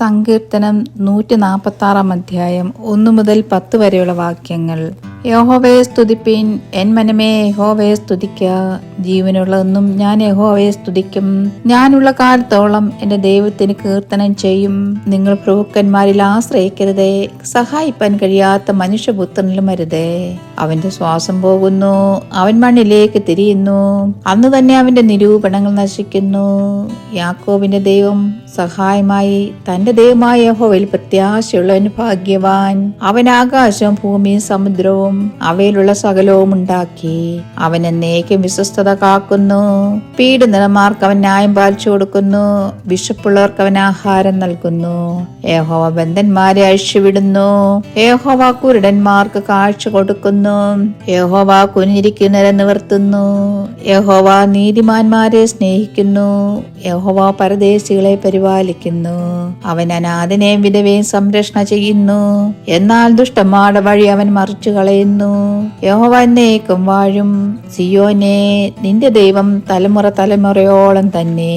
സങ്കീർത്തനം നൂറ്റി നാൽപ്പത്തി ആറാം അധ്യായം ഒന്നു മുതൽ പത്ത് വരെയുള്ള വാക്യങ്ങൾ. യഹോവയെ സ്തുതിപ്പിൻ. എൻ മനമേ യഹോവയെ സ്തുതിക്ക. ജീവനുള്ളതെന്നും ഞാൻ യഹോവയെ സ്തുതിക്കും. ഞാനുള്ള കാലത്തോളം എന്റെ ദൈവത്തിന് കീർത്തനം ചെയ്യും. നിങ്ങൾ പ്രഭുക്കന്മാരിൽ ആശ്രയിക്കരുതേ. സഹായിപ്പാൻ കഴിയാത്ത മനുഷ്യപുത്രനിലും അരുതേ. അവന്റെ ശ്വാസം പോകുന്നു. അവൻ മണ്ണിലേക്ക് തിരിയുന്നു. അന്ന് തന്നെ അവന്റെ നിരൂപണങ്ങൾ നശിക്കുന്നു. യാക്കോബിന്റെ ദൈവം സഹായമായി തന്റെ ദൈവമായ യഹോവയിൽ പ്രത്യാശയുള്ളവൻ ഭാഗ്യവാൻ. അവൻ ആകാശവും ഭൂമിയും സമുദ്രവും അവയിലുള്ള സകലവും ഉണ്ടാക്കി. അവൻ എന്നേക്കും വിശ്വസ്തത കാക്കുന്നു. പീഡിതന്മാർക്ക് അവൻ ന്യായം പാലിച്ചു കൊടുക്കുന്നു. വിശപ്പുള്ളവർക്ക് അവൻ ആഹാരം നൽകുന്നു. ഏഹോവ ബന്ധന്മാരെ അഴിച്ചുവിടുന്നു. ഏഹോവ കുരുടന്മാർക്ക് കാഴ്ച കൊടുക്കുന്നു. യഹോവ കുനിഞ്ഞിരിക്കുന്നവരെ നിവർത്തുന്നു. യഹോവ നീതിമാന്മാരെ സ്നേഹിക്കുന്നു. യഹോവ പരദേശികളെ പരിപാലിക്കുന്നു. അവൻ അനാഥനെയും വിധവയും സംരക്ഷണ ചെയ്യുന്നു. എന്നാൽ ദുഷ്ടന്മാരുടെ വഴി അവൻ മറിച്ചു കളയുന്നു യഹോവ എന്നേക്കും വാഴും. സിയോനെ നിന്റെ ദൈവം തലമുറ തലമുറയോളം തന്നെ.